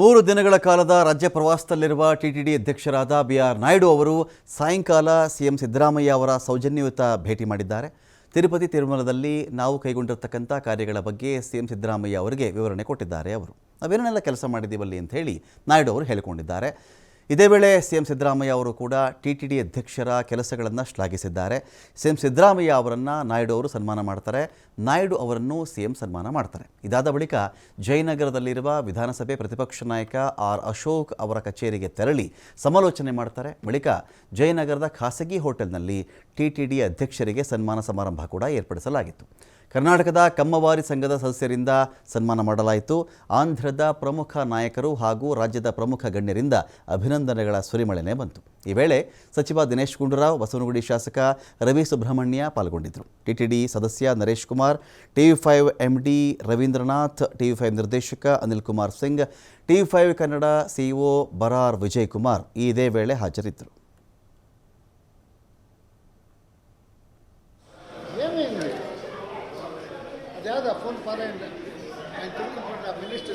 ಮೂರು ದಿನಗಳ ಕಾಲದ ರಾಜ್ಯ ಪ್ರವಾಸದಲ್ಲಿರುವ ಟಿಟಿಡಿ ಅಧ್ಯಕ್ಷರಾದ ಬಿ ಆರ್ ನಾಯ್ಡು ಅವರು ಸಾಯಂಕಾಲ ಸಿಎಂ ಸಿದ್ದರಾಮಯ್ಯ ಅವರ ಸೌಜನ್ಯಯುತ ಭೇಟಿ ಮಾಡಿದ್ದಾರೆ. ತಿರುಪತಿ ತಿರುಮಲದಲ್ಲಿ ನಾವು ಕೈಗೊಂಡಿರ್ತಕ್ಕಂಥ ಕಾರ್ಯಗಳ ಬಗ್ಗೆ ಸಿಎಂ ಸಿದ್ದರಾಮಯ್ಯ ಅವರಿಗೆ ವಿವರಣೆ ಕೊಟ್ಟಿದ್ದಾರೆ ಅವರು. ನಾವೇನೆಲ್ಲ ಕೆಲಸ ಮಾಡಿದ್ದೀವಲ್ಲಿ ಅಂತ ಹೇಳಿ ನಾಯ್ಡು ಅವರು ಹೇಳಿಕೊಂಡಿದ್ದಾರೆ. ಇದೇ ವೇಳೆ ಸಿಎಂ ಸಿದ್ದರಾಮಯ್ಯ ಅವರು ಕೂಡ ಟಿ ಟಿ ಡಿ ಅಧ್ಯಕ್ಷರ ಕೆಲಸಗಳನ್ನು ಶ್ಲಾಘಿಸಿದ್ದಾರೆ. ಸಿಎಂ ಸಿದ್ದರಾಮಯ್ಯ ಅವರನ್ನು ನಾಯ್ಡು ಅವರು ಸನ್ಮಾನ ಮಾಡ್ತಾರೆ. ನಾಯ್ಡು ಅವರನ್ನು ಸಿಎಂ ಸನ್ಮಾನ ಮಾಡ್ತಾರೆ. ಇದಾದ ಬಳಿಕ ಜಯನಗರದಲ್ಲಿರುವ ವಿಧಾನಸಭೆ ಪ್ರತಿಪಕ್ಷ ನಾಯಕ ಆರ್ ಅಶೋಕ್ ಅವರ ಕಚೇರಿಗೆ ತೆರಳಿ ಸಮಾಲೋಚನೆ ಮಾಡ್ತಾರೆ. ಬಳಿಕ ಜಯನಗರದ ಖಾಸಗಿ ಹೋಟೆಲ್ನಲ್ಲಿ ಟಿ ಟಿ ಡಿ ಅಧ್ಯಕ್ಷರಿಗೆ ಸನ್ಮಾನ ಸಮಾರಂಭ ಕೂಡ ಏರ್ಪಡಿಸಲಾಗಿತ್ತು. ಕರ್ನಾಟಕದ ಕಮ್ಮವಾರಿ ಸಂಘದ ಸದಸ್ಯರಿಂದ ಸನ್ಮಾನ ಮಾಡಲಾಯಿತು. ಆಂಧ್ರದ ಪ್ರಮುಖ ನಾಯಕರು ಹಾಗೂ ರಾಜ್ಯದ ಪ್ರಮುಖ ಗಣ್ಯರಿಂದ ಅಭಿನಂದನೆಗಳ ಸುರಿಮಳೆನೆ ಬಂತು. ಈ ವೇಳೆ ಸಚಿವ ದಿನೇಶ್ ಗುಂಡೂರಾವ್, ಬಸವನಗುಡಿ ಶಾಸಕ ರವಿ ಸುಬ್ರಹ್ಮಣ್ಯ ಪಾಲ್ಗೊಂಡಿದ್ದರು. ಟಿಟಿಡಿ ಸದಸ್ಯ Naresh Kumar TV five M D Ravindranath TV five ನಿರ್ದೇಶಕ Anil Kumar Singh TV five Kannada CEO Barar Vijay Kumar ಇದೇ ವೇಳೆ ಹಾಜರಿದ್ದರು. minister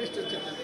निश्चित चिंतन